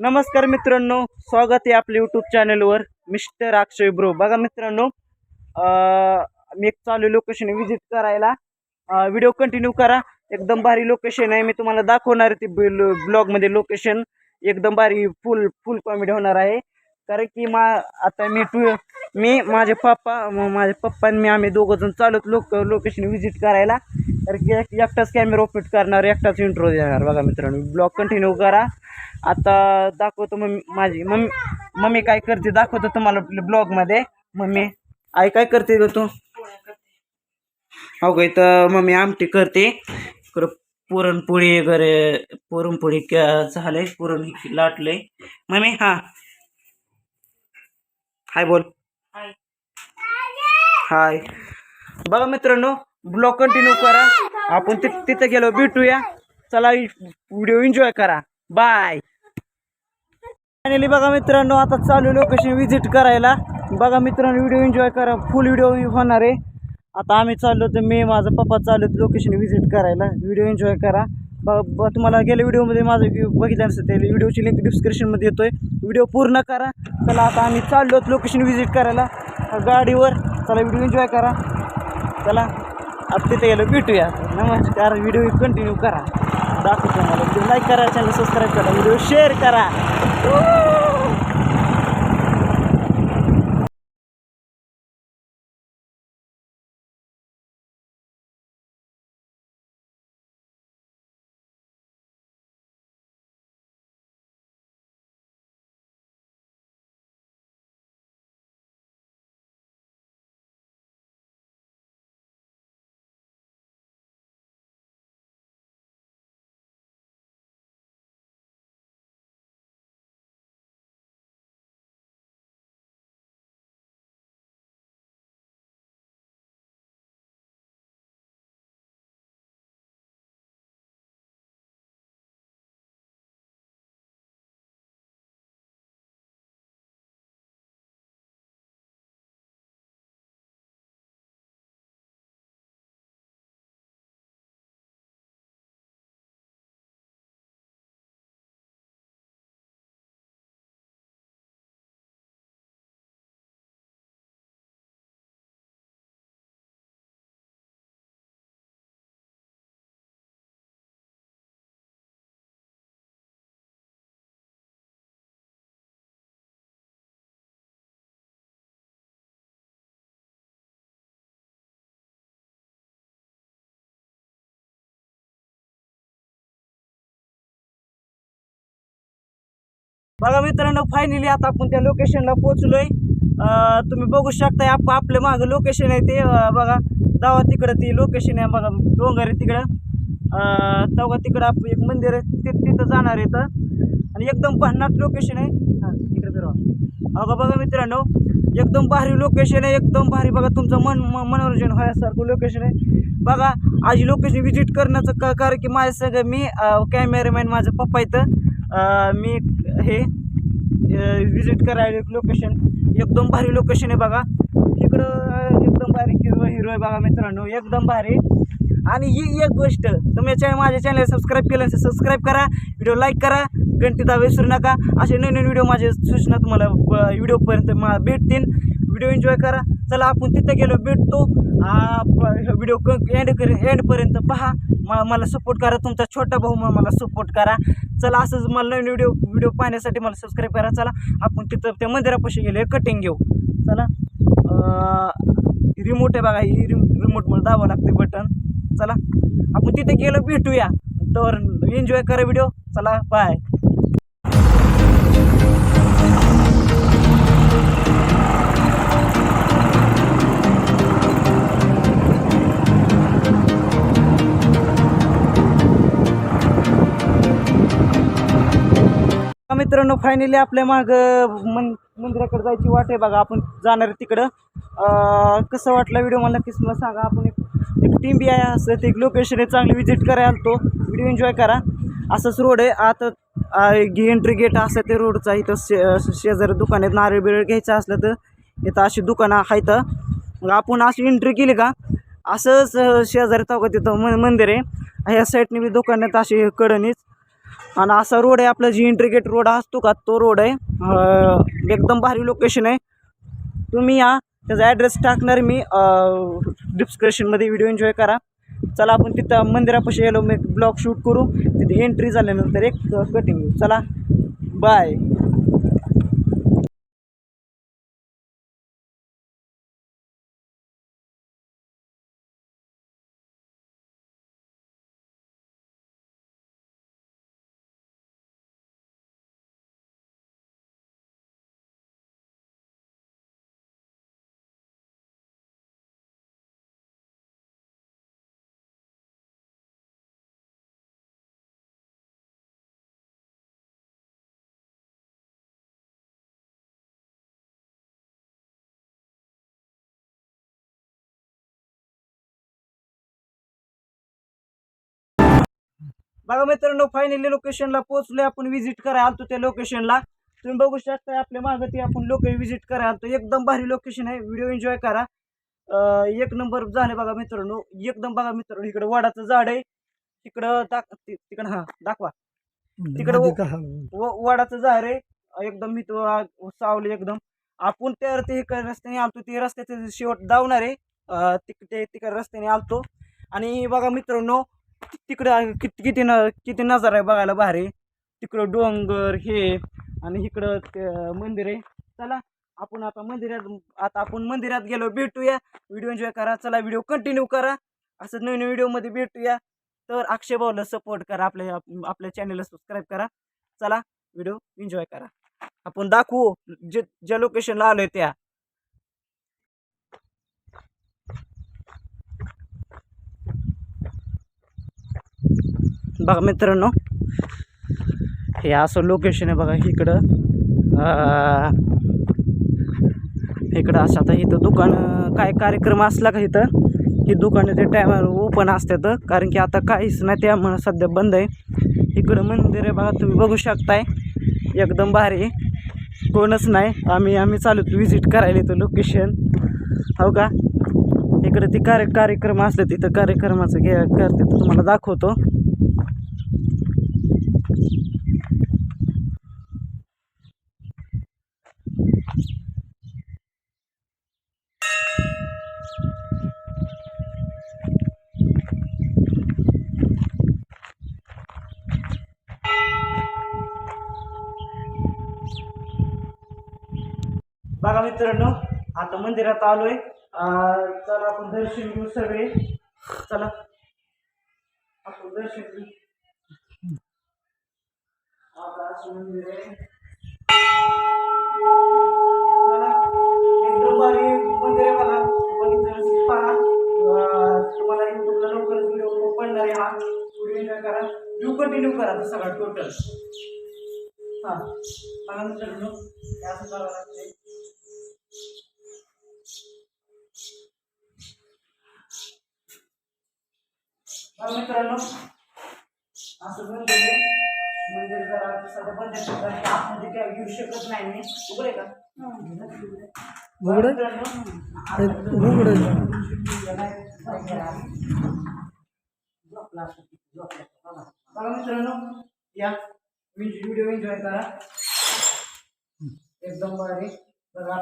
नमस्कार मित्रांनो स्वागत आहे आपल्या यूट्यूब चॅनलवर मिस्टर अक्षय ब्रो. बघा मित्रांनो मी एक चालू लोकेशन व्हिजिट करायला. व्हिडिओ कंटिन्यू करा. एकदम भारी लोकेशन आहे. मी तुम्हाला दाखवणार आहे ते ब्लॉगमध्ये लोकेशन एकदम भारी फुल फुल कॉमेडी होणार आहे. कारण की मा आता मी टू मी माझे पप्पा माझे पप्पा आणि मी आम्ही दोघं जण चालत लोक लोकेशन व्हिजिट करायला. तर की एक- एकटाच कॅमेरा ऑपरेट करणार एकटाच इंट्रो देणार. बघा मित्रांनो ब्लॉग कंटिन्यू करा. आता दाखवतो मम्मी माझी मम्मी मम्मी काय करते दाखवतो तुम्हाला ब्लॉगमध्ये मम्मी आई काय करते ग तू? हो इथं मम्मी आमटी करते. पुरणपोळी वगैरे पुरणपोळी क- झालंय पुरण लाटलंय. मम्मी हा. हाय बोल. हाय. बघा मित्रांनो ब्लॉग कंटिन्यू करा. आपण तिथं गेलो भेटूया. चला व्हिडिओ एन्जॉय करा. बाय. फायनली बघा मित्रांनो आता चालू लोकेशन विजिट करायला. बघा मित्रांनो व्हिडिओ एन्जॉय करा. फुल व्हिडिओ होणार आहे. आता आम्ही चाललो तर मी माझा पप्पा चाललो लोकेशन व्हिजिट करायला. व्हिडिओ एन्जॉय करा. ब तुम्हाला गेल्या व्हिडिओमध्ये माझं व्ह्यू बघितलं नसतं ते व्हिडिओची लिंक डिस्क्रिप्शनमध्ये येतो आहे व्हिडिओ पूर्ण करा. चला आता आम्ही चाललो लोकेशन व्हिजिट करायला. गाडीवर. चला व्हिडिओ एन्जॉय करा. चला. आता तिथे गेलो भेटूया. नमस्कार व्हिडिओ कंटिन्यू करा. दाखवतो मला व्हिडिओ लाईक करा चॅनल सबस्क्राईब करा. व्हिडिओ शेअर करा. बघा मित्रांनो फायनली आता आपण त्या लोकेशनला पोचलोय तुम्ही बघू शकताय आप आपल्या मागं लोकेशन आहे ते. बघा जावा तिकडं ती लोकेशन आहे बघा डोंगर आहे तिकडं. तेव्हा तिकडं आप एक मंदिर आहे ते तिथं जाणार आहे इथं. आणि एकदम भन्नाट लोकेशन आहे. हां तिकडे फिरवा. अगं बघा मित्रांनो एकदम भारी लोकेशन आहे एकदम भारी. बघा तुमचं मन म- मनोरंजन व्हायसारखं लोकेशन आहे. बघा आज लोकेशन व्हिजिट करण्याचं का कारण की माझं सगळं मी कॅमेरामॅन माझं पप्पा इथं. मी हे व्हिजिट करायला लोकेशन एकदम भारी लोकेशन आहे बघा. इकडं एकदम भारी हिरो हिरो आहे बघा मित्रांनो एकदम भारी. आणि ही एक गोष्ट तुम्ही चॅनल माझ्या चॅनल सबस्क्राईब केलं असेल सबस्क्राईब करा व्हिडिओ लाईक करा घंटी दावे विसरू नका. असे नवीन नवीन व्हिडिओ माझे सूचना तुम्हाला व्हिडिओपर्यंत मा भेटतील. व्हिडिओ एन्जॉय करा. चला आपण तिथं गेलो भेटतो. व्हिडिओ एंड कर एंडपर्यंत पहा. म मला सपोर्ट करा. तुमचा छोटा भाऊ मला सपोर्ट करा. चला असंच मला नवीन व्हिडिओ व्हिडिओ पाहण्यासाठी मला सबस्क्राईब करा. चला आपण तिथं त्या मंदिरापाशी गेले. कटिंग घेऊ. चला. रिमोट आहे बघा. ही रिम मला दाबावं लागते बटन चला. आपण तिथे गेलो भेटूया. तर एन्जॉय करा व्हिडिओ चला बाय मित्रांनो फायनली आपल्या माग मन मंदिराकडे जायची वाट आहे बघा. आपण जाणार तिकडं. कसं वाटलं व्हिडिओ मला नक्कीच मला सांगा. आपण एक एक टीम बी आहे असं. ते एक लोकेशन आहे. चांगली विजिट करायला तो व्हिडिओ एन्जॉय करा. असंच रोड आहे. आता एंट्री गेट असं ते रोडचा इथं शे शेजारी दुकान आहेत. नारळ बिरळ घ्यायचं असलं तर इथं अशी दुकानं आहेत. मग आपण अशी एंट्री केली का? असंच शेजारी चौकात तिथं म मंदिर आहे. ह्या साईडने बी दुकान आहेत अशी कडणीच आणि असा रोड आहे आपला जी इंट्रीगेट रोड असतो का तो रोड आहे. एकदम भारी लोकेशन आहे. तुम्ही या त्याचा ॲड्रेस टाकणार मी. डिस्क्रिप्शनमध्ये व्हिडिओ एन्जॉय करा. चला आपण तिथं मंदिरापाशी गेलो मी ब्लॉग शूट करू. तिथे एंट्री झाल्यानंतर एक कटिंग चला बाय बघा मित्रांनो फायनली लोकेशनला पोहोचलोय. आपण व्हिजिट करायला आलतो त्या लोकेशनला तुम्ही बघू शकता आपल्या मागं ते आपण लोक व्हिजिट करायला आलतो. एकदम भारी लोकेशन आहे. व्हिडिओ एन्जॉय करा. एक नंबर झाले बघा मित्रांनो. एकदम बघा मित्रांनो इकडं वडाचं झाड आहे. तिकडं दाख तिकडं हा दाखवा. तिकडं वडाचं झाड आहे. एकदम मी सावली एकदम. आपण त्या ते रस्त्याने आलतो ते रस्त्याचे शेवट धावणार आहे. अं, तिक- ते तिकडे रस्त्याने आलतो. आणि बघा मित्रांनो तिकडं किती किती न किती नजारा आहे बघायला भारी. तिकडं डोंगर हे आणि इकडं ते मंदिर आहे. चला आपण आता मंदिरात आता आपण मंदिरात गेलो भेटूया. व्हिडिओ एन्जॉय करा. चला व्हिडिओ कंटिन्यू करा. असं नवीन व्हिडिओमध्ये भेटूया. तर अक्षय भाऊला सपोर्ट करा. आपल्या आपल्या चॅनलला सबस्क्राईब करा. चला व्हिडिओ एन्जॉय करा. आपण दाखवू जे ज्या लोकेशनला आलो आहे त्या. बघा मित्रांनो हे असं लोकेशन आहे बघा इकडं. इकडं असं आता इथं दुकान काय कार्यक्रम असला का इथं ही दुकानं ते टायमावर ओपन असतात. कारण की आता काहीच नाही त्यामुळं सध्या बंद आहे. इकडं मंदिर आहे बघा तुम्ही बघू शकताय. एकदम भारी कोणच नाही. आम्ही आम्ही चालू व्हिजिट करायला येतो लोकेशन हो का? इकडं ती कार्य कार्यक्रम असले तिथं कार्यक्रमाचं घे करते तर तुम्हाला दाखवतो. बघा मित्रांनो आता मंदिरात आलोय. अं, चला आपण दर्शन घेऊ सगळे. चला. आपण दर्शन घेऊ. आता असं मंदिर आहे. चला. एकदम भारी मंदिर आहे बघा. बघितलं पहा. तुम्हाला युट्यूबला लवकरच व्हिडिओ पडणार आहे हा. व्हिडिओ एन्जॉय करा. व्ह्यू कंटिन्यू करा सगळा टोटल हां. बघा मित्रांनो असं करावं लागते बघा मित्रांनो असं आहे मंदिर जरा सध्या बंद आतमध्ये काय घेऊ शकत नाही मी. उघडे का? उघडं? मित्रांनो, उघड. बघा मित्रांनो या. व्हिडिओ एन्जॉय करा. एकदम भारी. बघा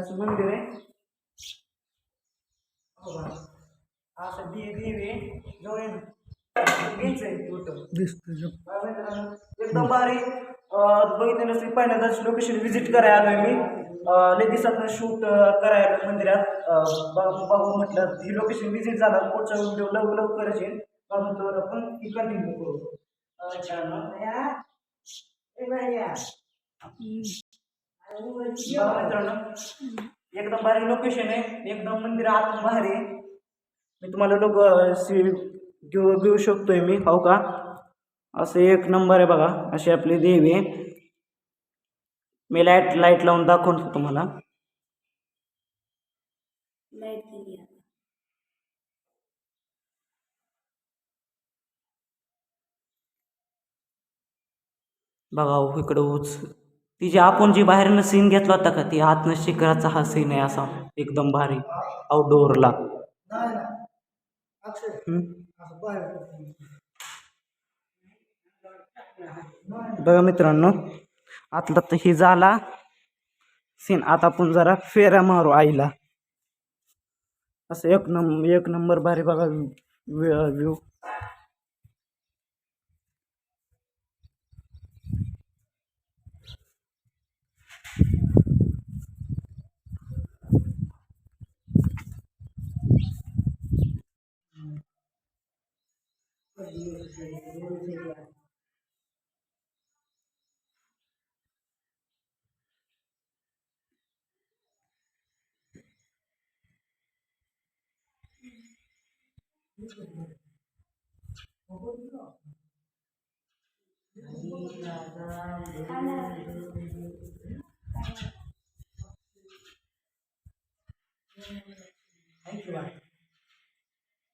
असं मंदिर आहे. हो. असं दे देवी आहे जवळ बीच आहे टोटल दिसत एकदम भारी बघितलं नसतं पहिल्यांदाच लोकेशन व्हिजिट करायला आलोय मी. लय दिवसात शूट करायला मंदिरात. बघ- म्हटलं ही लोकेशन व्हिजिट झाला पुढचा व्हिडिओ लव लवकरच येईल म्हणून तर आपण ही. कंटिन्यू करू मित्रांनो, एकदम भारी लोकेशन आहे. एकदम मंदिर आतून भारी आहे. मी तुम्हाला लोक घेऊ घेऊ शकतोय मी हो का? असं एक नंबर आहे बघा अशी आपली देवी. आहे मी लाइट लाइट लावून दाखवतो तुम्हाला. बघा हो, इकडं उच. ती जी आपण जी बाहेरनं सीन घेतला होता का ती आतनं शिखराचा हा सीन आहे असा एकदम भारी. आउटडोअरला नाही ना अक्षय हम्म? असं बाहेर बघा मित्रांनो आतला तर ही झाला. सीन आता आपण जरा फेऱ्या मारू आईला. असं एक नंबर एक नंबर भारी बघा view beautifully, beautifully done. Thank you. Thank you.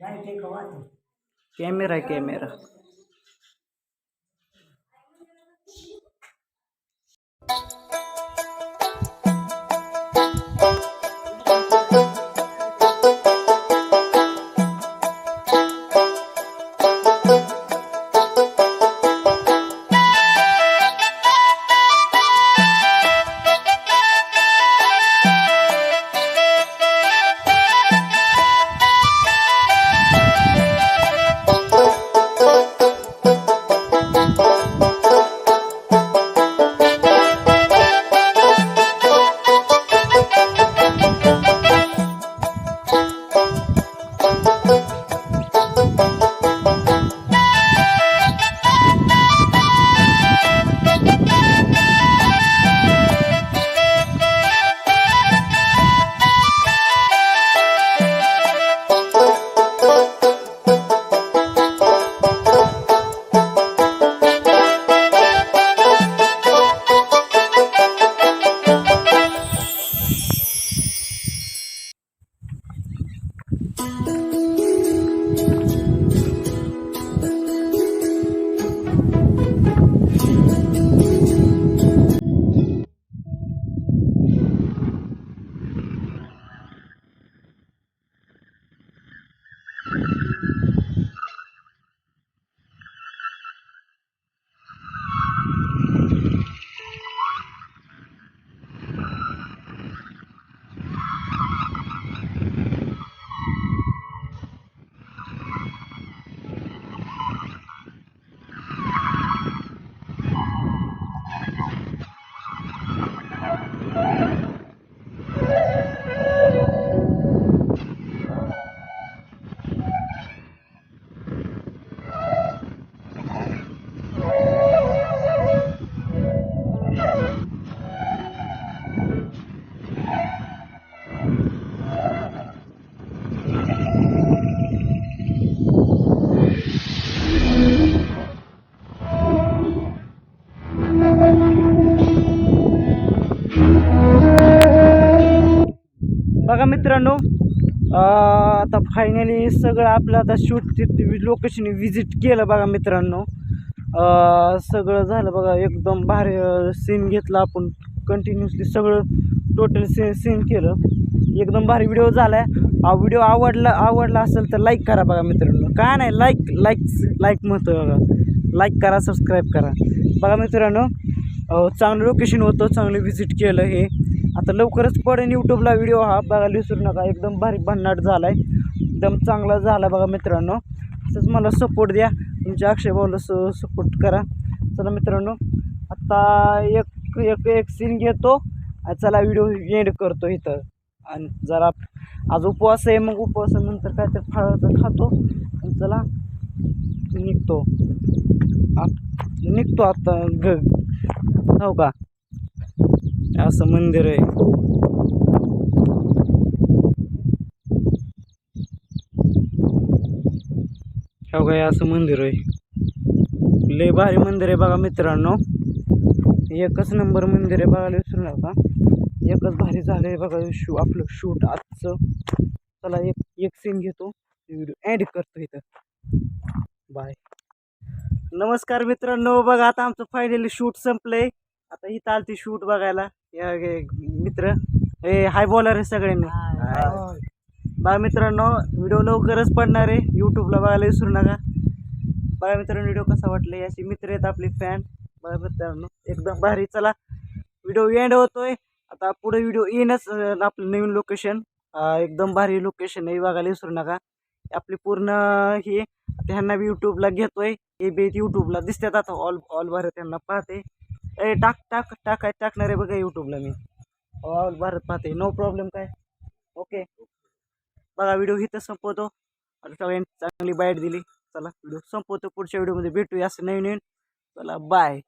Thank you. Camera आहे कॅमेरा बघा मित्रांनो आता फायनली सगळं आपलं आता शूट लोकेशन व्हिजिट केलं बघा मित्रांनो. सगळं झालं बघा एकदम भारी सीन घेतला आपण. कंटिन्युअसली सगळं टोटल सीन सीन केलं. एकदम भारी व्हिडिओ झाला आहे हा व्हिडिओ आवडला आवडला असेल तर लाईक करा बघा मित्रांनो. काय नाही? लाईक लाईक लाईक म्हणतो बघा. लाईक करा सबस्क्राईब करा. बघा मित्रांनो चांगलं लोकेशन होतं चांगलं व्हिजिट केलं हे. आता लवकरच पडेल यूट्यूबला व्हिडिओ हा. बघायला विसरू नका. एकदम भारी भन्नाट झाला आहे एकदम चांगला झाला बघा मित्रांनो. तसंच मला सपोर्ट द्या. तुमच्या अक्षय भाऊला स सपोर्ट करा. चला मित्रांनो आता एक एक एक सीन घेतो चला व्हिडिओ एंड करतो इथं. आणि जरा आज उपवास आहे. मग उपवासानंतर काय तर फळ खातो आणि चला निघतो. निघतो आता. ग हो का? असं मंदिर आहे. हो काय असं मंदिर आहे. लय भारी मंदिर आहे बघा मित्रांनो. एकच नंबर मंदिर आहे बघायला विसरू नका एकच भारी झालं आहे बघा शू आपलं शूट आजचं. चला एक एक सीन घेतो. व्हिडिओ ॲड करतो इथं. बाय नमस्कार मित्रांनो बघा आता आमचं फायनली शूट संपलं आहे आता इथं आलती शूट बघायला. मित्र हे हाय बॉलर आहे सगळ्यांनी. बघा मित्रांनो व्हिडिओ लवकरच पडणार आहे. यूट्यूबला बघायला विसरू नका. बघा मित्रांनो व्हिडिओ कसा वाटला याची मित्र आहेत आपले फॅन बघा मित्रांनो एकदम भारी. चला व्हिडिओ एंड होतोय. आता पुढे व्हिडिओ येईनच अं, आपलं नवीन लोकेशन एकदम भारी लोकेशन आहे. बघायला विसरू नका. आपली पूर्ण ही ह्यांना बी यूट्यूबला घेतोय. हे बी यूट्यूबला दिसतात आता. ऑल ऑल भारत त्यांना पाहते. ए टाक टाक टाकाय टाकणार आहे बघा यूट्यूबला मी. ऑल भारत पाहते नो प्रॉब्लेम काय? ओके बघा व्हिडिओ इथं संपवतो. आता सगळ्यांनी चांगली बाईट दिली. चला व्हिडिओ संपवतो. पुढच्या व्हिडिओमध्ये भेटूया असं नवीन नवीन चला बाय